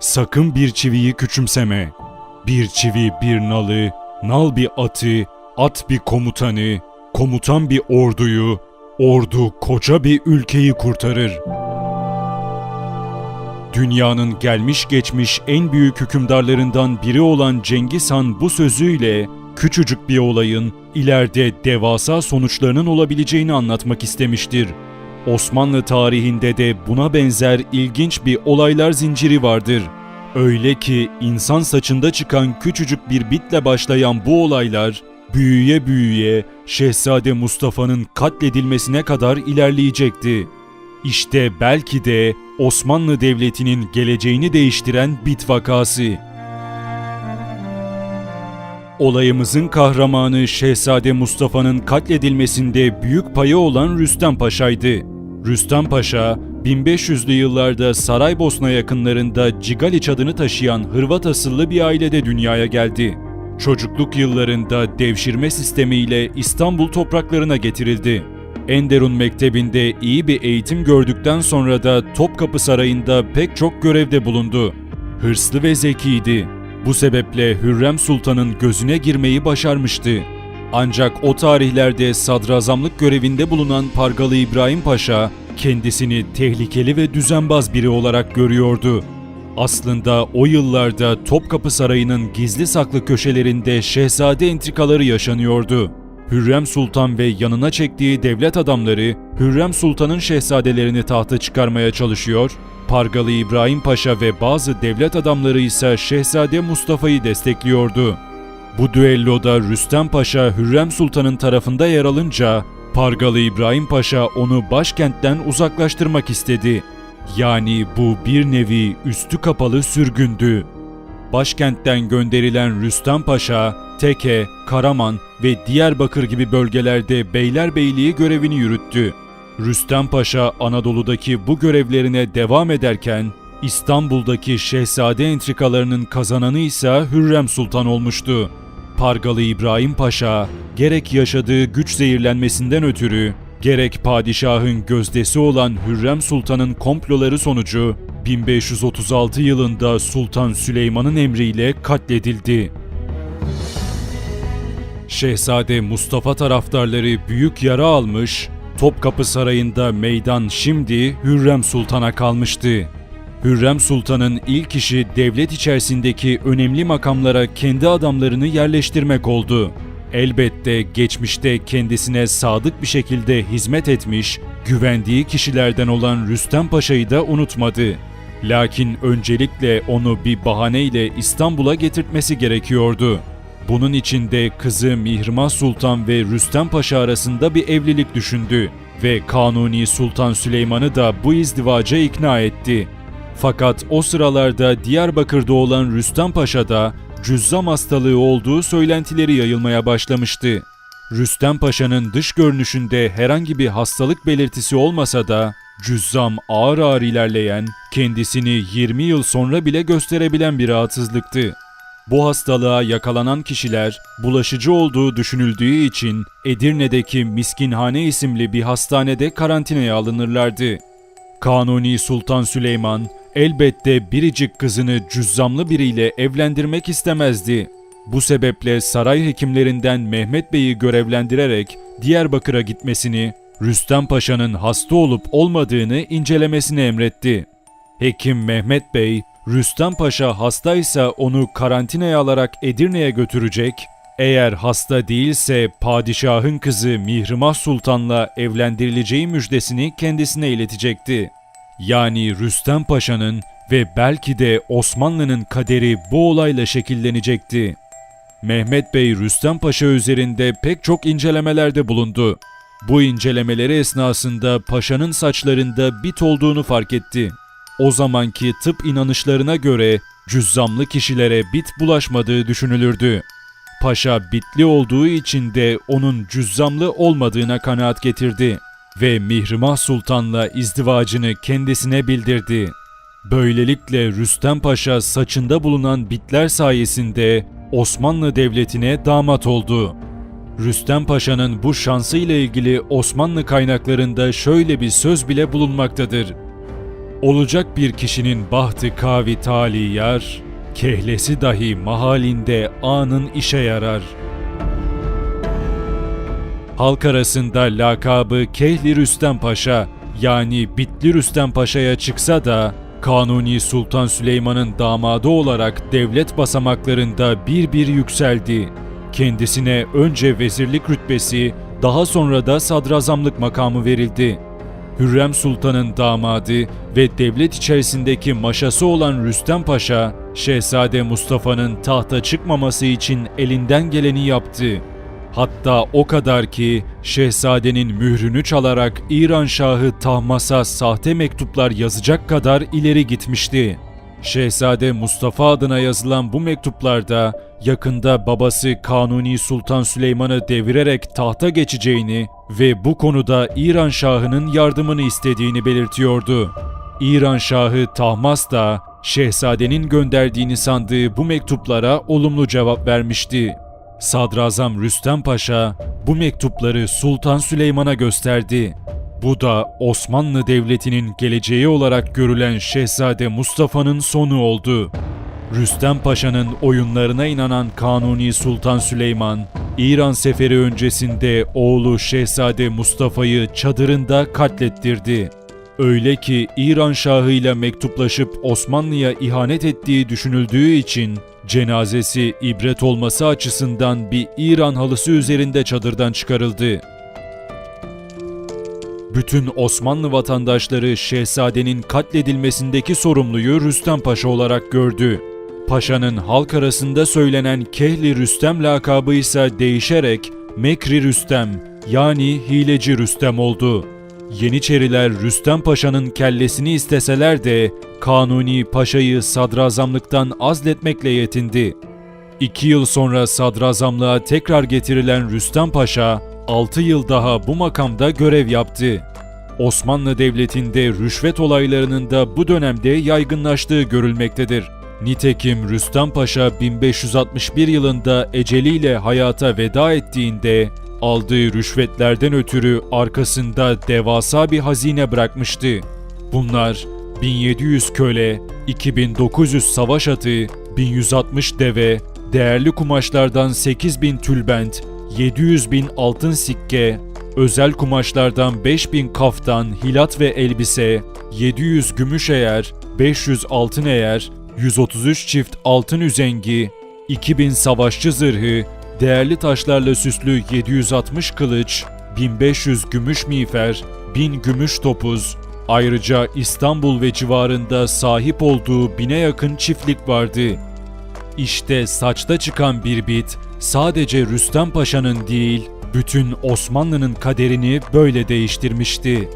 Sakın bir çiviyi küçümseme. Bir çivi bir nalı, nal bir atı, at bir komutanı, komutan bir orduyu, ordu koca bir ülkeyi kurtarır. Dünyanın gelmiş geçmiş en büyük hükümdarlarından biri olan Cengiz Han bu sözüyle küçücük bir olayın ileride devasa sonuçlarının olabileceğini anlatmak istemiştir. Osmanlı tarihinde de buna benzer ilginç bir olaylar zinciri vardır. Öyle ki insan saçında çıkan küçücük bir bitle başlayan bu olaylar büyüye büyüye Şehzade Mustafa'nın katledilmesine kadar ilerleyecekti. İşte belki de Osmanlı Devleti'nin geleceğini değiştiren bit vakası. Olayımızın kahramanı Şehzade Mustafa'nın katledilmesinde büyük payı olan Rüstem Paşa'ydı. Rüstem Paşa, 1500'lü yıllarda Saraybosna yakınlarında Cigaliç adını taşıyan Hırvat asıllı bir ailede dünyaya geldi. Çocukluk yıllarında devşirme sistemiyle İstanbul topraklarına getirildi. Enderun Mektebi'nde iyi bir eğitim gördükten sonra da Topkapı Sarayı'nda pek çok görevde bulundu. Hırslı ve zekiydi. Bu sebeple Hürrem Sultan'ın gözüne girmeyi başarmıştı. Ancak o tarihlerde sadrazamlık görevinde bulunan Pargalı İbrahim Paşa kendisini tehlikeli ve düzenbaz biri olarak görüyordu. Aslında o yıllarda Topkapı Sarayı'nın gizli saklı köşelerinde şehzade entrikaları yaşanıyordu. Hürrem Sultan ve yanına çektiği devlet adamları Hürrem Sultan'ın şehzadelerini tahta çıkarmaya çalışıyor, Pargalı İbrahim Paşa ve bazı devlet adamları ise Şehzade Mustafa'yı destekliyordu. Bu düelloda Rüstem Paşa Hürrem Sultan'ın tarafında yer alınca Pargalı İbrahim Paşa onu başkentten uzaklaştırmak istedi. Yani bu bir nevi üstü kapalı sürgündü. Başkentten gönderilen Rüstem Paşa, Teke, Karaman ve Diyarbakır gibi bölgelerde Beylerbeyliği görevini yürüttü. Rüstem Paşa Anadolu'daki bu görevlerine devam ederken İstanbul'daki şehzade entrikalarının kazananı ise Hürrem Sultan olmuştu. Pargalı İbrahim Paşa gerek yaşadığı güç zehirlenmesinden ötürü gerek padişahın gözdesi olan Hürrem Sultan'ın komploları sonucu 1536 yılında Sultan Süleyman'ın emriyle katledildi. Şehzade Mustafa taraftarları büyük yara almış, Topkapı Sarayı'nda meydan şimdi Hürrem Sultan'a kalmıştı. Hürrem Sultan'ın ilk işi devlet içerisindeki önemli makamlara kendi adamlarını yerleştirmek oldu. Elbette geçmişte kendisine sadık bir şekilde hizmet etmiş, güvendiği kişilerden olan Rüstem Paşa'yı da unutmadı. Lakin öncelikle onu bir bahaneyle İstanbul'a getirtmesi gerekiyordu. Bunun için de kızı Mihrimah Sultan ve Rüstem Paşa arasında bir evlilik düşündü ve Kanuni Sultan Süleyman'ı da bu izdivaca ikna etti. Fakat o sıralarda Diyarbakır'da olan Rüstem Paşa'da cüzzam hastalığı olduğu söylentileri yayılmaya başlamıştı. Rüstem Paşa'nın dış görünüşünde herhangi bir hastalık belirtisi olmasa da cüzzam ağır ağır ilerleyen, kendisini 20 yıl sonra bile gösterebilen bir rahatsızlıktı. Bu hastalığa yakalanan kişiler bulaşıcı olduğu düşünüldüğü için Edirne'deki Miskinhane isimli bir hastanede karantinaya alınırlardı. Kanuni Sultan Süleyman elbette biricik kızını cüzzamlı biriyle evlendirmek istemezdi. Bu sebeple saray hekimlerinden Mehmet Bey'i görevlendirerek Diyarbakır'a gitmesini, Rüstem Paşa'nın hasta olup olmadığını incelemesini emretti. Hekim Mehmet Bey, Rüstem Paşa hastaysa onu karantinaya alarak Edirne'ye götürecek, eğer hasta değilse padişahın kızı Mihrimah Sultan'la evlendirileceği müjdesini kendisine iletecekti. Yani Rüstem Paşa'nın ve belki de Osmanlı'nın kaderi bu olayla şekillenecekti. Mehmet Bey Rüstem Paşa üzerinde pek çok incelemelerde bulundu. Bu incelemeleri esnasında paşanın saçlarında bit olduğunu fark etti. O zamanki tıp inanışlarına göre cüzzamlı kişilere bit bulaşmadığı düşünülürdü. Paşa bitli olduğu için de onun cüzzamlı olmadığına kanaat getirdi ve Mihrimah Sultan'la izdivacını kendisine bildirdi. Böylelikle Rüstem Paşa saçında bulunan bitler sayesinde Osmanlı Devleti'ne damat oldu. Rüstem Paşa'nın bu şansı ile ilgili Osmanlı kaynaklarında şöyle bir söz bile bulunmaktadır. Olacak bir kişinin bahtı kavi tali yar, kehlesi dahi mahalinde anın işe yarar. Halk arasında lakabı Kehli Rüstem Paşa yani Bitli Rüstem Paşa'ya çıksa da Kanuni Sultan Süleyman'ın damadı olarak devlet basamaklarında bir bir yükseldi. Kendisine önce vezirlik rütbesi, daha sonra da sadrazamlık makamı verildi. Hürrem Sultan'ın damadı ve devlet içerisindeki maşası olan Rüstem Paşa, Şehzade Mustafa'nın tahta çıkmaması için elinden geleni yaptı. Hatta o kadar ki şehzadenin mührünü çalarak İran Şahı Tahmas'a sahte mektuplar yazacak kadar ileri gitmişti. Şehzade Mustafa adına yazılan bu mektuplarda yakında babası Kanuni Sultan Süleyman'ı devirerek tahta geçeceğini ve bu konuda İran Şahı'nın yardımını istediğini belirtiyordu. İran Şahı Tahmas da şehzadenin gönderdiğini sandığı bu mektuplara olumlu cevap vermişti. Sadrazam Rüstem Paşa bu mektupları Sultan Süleyman'a gösterdi. Bu da Osmanlı Devleti'nin geleceği olarak görülen Şehzade Mustafa'nın sonu oldu. Rüstem Paşa'nın oyunlarına inanan Kanuni Sultan Süleyman, İran seferi öncesinde oğlu Şehzade Mustafa'yı çadırında katlettirdi. Öyle ki İran Şahı ile mektuplaşıp Osmanlı'ya ihanet ettiği düşünüldüğü için cenazesi ibret olması açısından bir İran halısı üzerinde çadırdan çıkarıldı. Bütün Osmanlı vatandaşları şehzadenin katledilmesindeki sorumluyu Rüstem Paşa olarak gördü. Paşa'nın halk arasında söylenen Kehli Rüstem lakabı ise değişerek Mekri Rüstem yani Hileci Rüstem oldu. Yeniçeriler Rüstem Paşa'nın kellesini isteseler de Kanuni Paşa'yı sadrazamlıktan azletmekle yetindi. İki yıl sonra sadrazamlığa tekrar getirilen Rüstem Paşa, 6 yıl daha bu makamda görev yaptı. Osmanlı Devleti'nde rüşvet olaylarının da bu dönemde yaygınlaştığı görülmektedir. Nitekim Rüstem Paşa 1561 yılında eceliyle hayata veda ettiğinde aldığı rüşvetlerden ötürü arkasında devasa bir hazine bırakmıştı. Bunlar 1700 köle, 2900 savaş atı, 1160 deve, değerli kumaşlardan 8000 tülbent, 700 bin altın sikke, özel kumaşlardan 5000 kaftan, hilat ve elbise, 700 gümüş eğer, 500 altın eğer, 133 çift altın üzengi, 2000 savaşçı zırhı, değerli taşlarla süslü 760 kılıç, 1500 gümüş miğfer, 1000 gümüş topuz, ayrıca İstanbul ve civarında sahip olduğu bine yakın çiftlik vardı. İşte saçta çıkan bir bit sadece Rüstem Paşa'nın değil, bütün Osmanlı'nın kaderini böyle değiştirmişti.